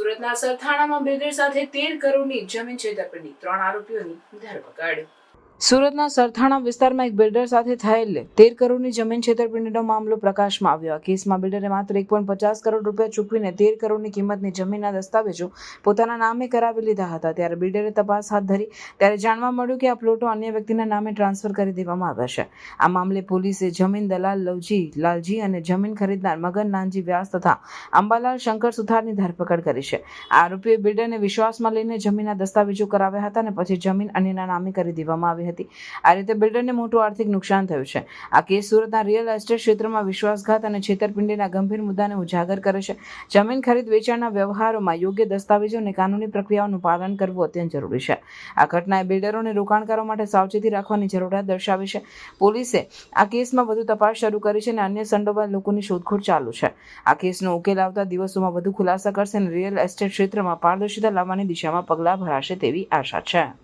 સુરતના સરથાણામાં બિલ્ડર સાથે તેર કરોડની જમીન છેતરપિંડી. ત્રણ આરોપીઓની ધરપકડ સુરતના સરથાણા વિસ્તારમાં એક બિલ્ડર સાથે થયેલ તેર કરોડની જમીન છેતરપિંડીનો મામલો પ્રકાશમાં આવ્યો. આ કેસમાં બિલ્ડરે માત્ર એક પોઈન્ટ પચાસ કરોડ રૂપિયા ચૂકવીને તેર કરોડની કિંમતની જમીનના દસ્તાવેજો પોતાના નામે કરાવી લીધા હતા. ત્યારે બિલ્ડરે તપાસ હાથ ધરી ત્યારે જાણવા મળ્યું કે આ પ્લોટો અન્ય વ્યક્તિના નામે ટ્રાન્સફર કરી દેવામાં આવ્યા છે. આ મામલે પોલીસે જમીન દલાલ લવજી, લાલજી અને જમીન ખરીદનાર મગન નાનજી વ્યાસ તથા અંબાલાલ શંકર સુથારની ધરપકડ કરી છે. આ આરોપીએ બિલ્ડરને વિશ્વાસમાં લઈને જમીનના દસ્તાવેજો કરાવ્યા હતા અને પછી જમીન અન્યના નામે કરી દેવામાં આવી હતી. આ રીતે બિલ્ડરને મોટું આર્થિક નુકસાન થયું છે. આ કેસ સુરતના રિયલ એસ્ટેટ ક્ષેત્રમાં વિશ્વાસઘાત અને છેતરપિંડીના ગંભીર મુદ્દાને ઉજાગર કરે છે. જમીન ખરીદ વેચાણના વ્યવહારોમાં યોગ્ય દસ્તાવેજો અને કાનૂની પ્રક્રિયાઓનું પાલન કરવું અત્યંત જરૂરી છે. આ ઘટનાએ બિલ્ડરોને રોકાણકારો માટે સાવચેતી રાખવાની જરૂરિયાત દર્શાવી છે. પોલીસે આ કેસમાં વધુ તપાસ શરૂ કરી છે અને અન્ય સંડોવાયેલ લોકોની શોધખોળ ચાલુ છે. આ કેસનો ઉકેલ આવતા દિવસોમાં વધુ ખુલાસા કરશે અને રિયલ એસ્ટેટ ક્ષેત્રમાં પારદર્શિતા લાવવાની દિશામાં પગલાં ભરાશે તેવી આશા છે.